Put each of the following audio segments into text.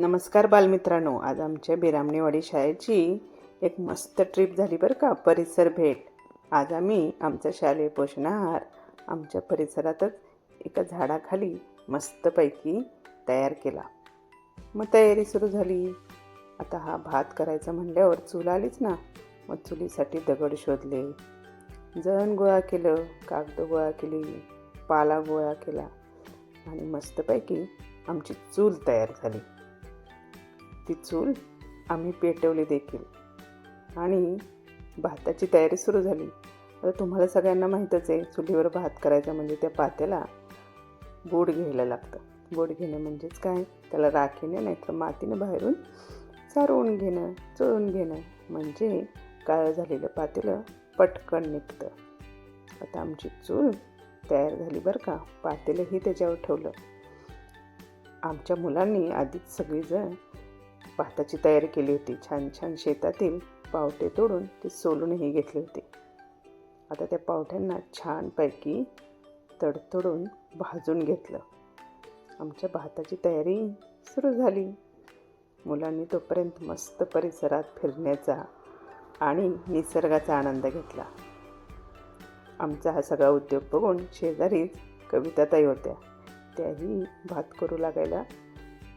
नमस्कार बालमित्रांनो आज आमच्या बिरामणेवाडी शाळेची एक मस्त ट्रिप झाली बरं का परिसर भेट. आज आम्ही आमचा शालेय पोषण आहार आमच्या परिसरातच एका झाडाखाली मस्तपैकी तयार केला. मग तयारी सुरू झाली. आता हा भात करायचा म्हणल्यावर चूल आलीच ना मग चुलीसाठी दगड शोधले. जण गोळा केलं कागद गोळा केली पाला गोळा केला आणि मस्तपैकी आमची चूल तयार झाली. ती चूल आम्ही पेटवली देखील. आणि भाताची तयारी सुरू झाली. आता तुम्हाला सगळ्यांना माहीतच आहे चुलीवर भात करायचा म्हणजे त्या पात्याला बोड घ्यायला लागतं. बोड घेणं म्हणजेच काय? त्याला राखीने नाहीतर मातीनं बाहेरून चारवून घेणं चळून घेणं म्हणजे काळं झालेलं पातेलं पटकन निघतं. आता आमची चूल तयार झाली बरं का? पातेलंही त्याच्यावर ठेवलं. आमच्या मुलांनी आधीच सगळीजण भाताची तयारी केली होती. छान छान शेतातील पावटे तोडून ते सोलूनही घेतले होते. आता त्या पावट्यांना छानपैकी तडतडून भाजून घेतलं. आमच्या भाताची तयारी सुरू झाली. मुलांनी तोपर्यंत मस्त परिसरात फिरण्याचा आणि निसर्गाचा आनंद घेतला. आमचा हा सगळा उद्योग बघून शेजारीच कविताताई होत्या. त्याही भात करू लागायला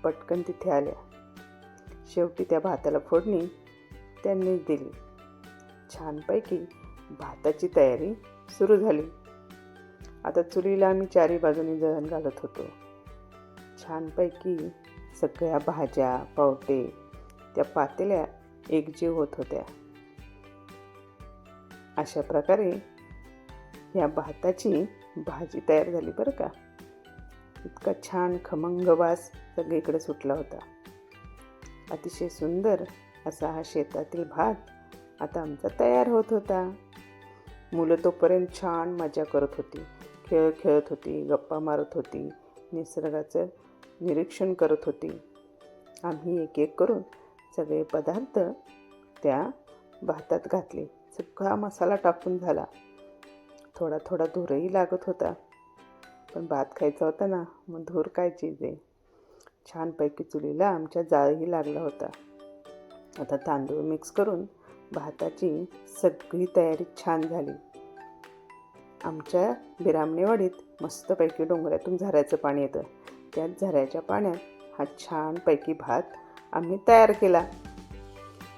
पटकन तिथे आल्या. शेवटी त्या भाताला फोडणी त्यांनीच दिली. छानपैकी भाताची तयारी सुरू झाली. आता चुलीला आम्ही चारी बाजूनी जळण घालत होतो. छानपैकी सगळ्या भाज्या पावटे त्या पातेल्या एकजीव होत होत्या. अशा प्रकारे या भाताची भाजी तयार झाली बरं का? इतका छान खमंग वास सगळीकडे सुटला होता. अतिशय सुंदर असा हा शेतातील भात आता आमचा तयार होत होता. मुलं तोपर्यंत छान मजा करत होती. खेळ खेळत होती गप्पा मारत होती निसर्गाचं निरीक्षण करत होती. आम्ही एक एक करून सगळे पदार्थ त्या भातात घातले. सगळा मसाला टाकून झाला. थोडा थोडा धूरही लागत होता. पण भात खायचा होता ना मग धूर काय चीज आहे? छानपैकी चुलीला आमच्या जाळही लागला होता. आता तांदूळ मिक्स करून भाताची सगळी तयारी छान झाली. आमच्या बिरामणेवाडीत मस्तपैकी डोंगरातून झऱ्याचं पाणी येतं. त्या झऱ्याच्या पाण्यात हा छानपैकी भात आम्ही तयार केला.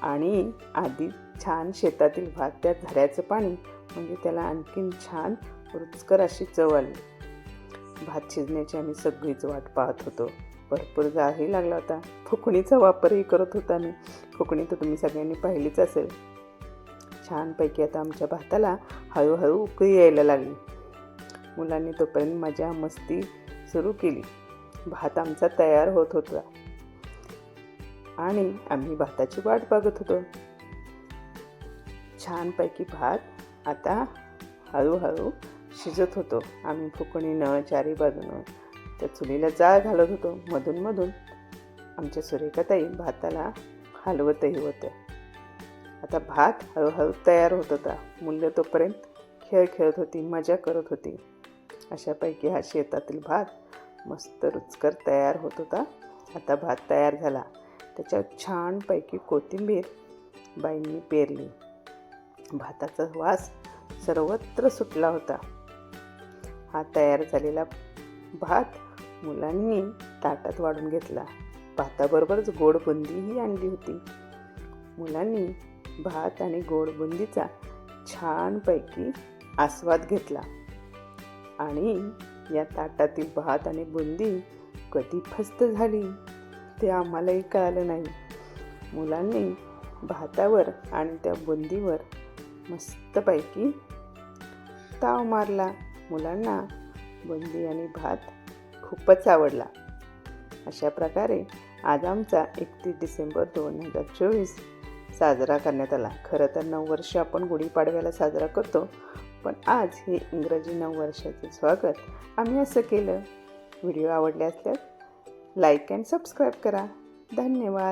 आणि आधी छान शेतातील भात त्या झऱ्याचं पाणी म्हणजे त्याला आणखीन छान रुचकर अशी चव आली. भात शिजण्याची आम्ही सगळीच वाट पाहत होतो. भरपूर जाळही लागला होता. फुकणीचा वापरही करत होता मी. फुकणी तर तुम्ही सगळ्यांनी पाहिलीच असेल. छानपैकी आता आमच्या भाताला हळूहळू उकळी यायला लागली. मुलांनी तोपर्यंत मजा मस्ती सुरू केली. भात आमचा तयार होत होता. आणि आम्ही भाताची वाट बघत होतो. छानपैकी भात आता हळूहळू शिजत होतो. आम्ही फुकणीनं चारी बाजूनं त्या चुलीला जाळ घालत होतो. मधून मधून आमच्या सुरेखाताई भाताला हलवतही होत्या. आता भात हळूहळू तयार होत होता. मुलं तोपर्यंत खेळ खेळत होती मजा करत होती. अशापैकी हा शेतातील भात मस्त रुचकर तयार होत होता. आता भात तयार झाला. त्याच्यावर छानपैकी कोथिंबीर बाईंनी पेरली. भाताचा वास सर्वत्र सुटला होता. हा तयार झालेला भात मुलांनी ताटात वाढून घेतला. भाताबरोबरच गोड बुंदीही आणली होती. मुलांनी भात आणि गोड बुंदीचा छानपैकी आस्वाद घेतला. आणि या ताटातील भात आणि बुंदी कधी फस्त झाली ते आम्हालाही कळालं नाही. मुलांनी भातावर आणि त्या बुंदीवर मस्तपैकी ताव मारला. मुलांना बुंदी आणि भात खूपच आवडला. अशा प्रकारे आज आमचा एकतीस डिसेंबर दोन हजार चोवीस साजरा करण्यात आला. खरं तर नऊ वर्ष आपण गुढीपाडव्याला साजरा करतो पण आज हे इंग्रजी नऊ वर्षाचे स्वागत आम्ही असं केलं. व्हिडिओ आवडले असल्यास लाईक अँड सबस्क्राईब करा. धन्यवाद.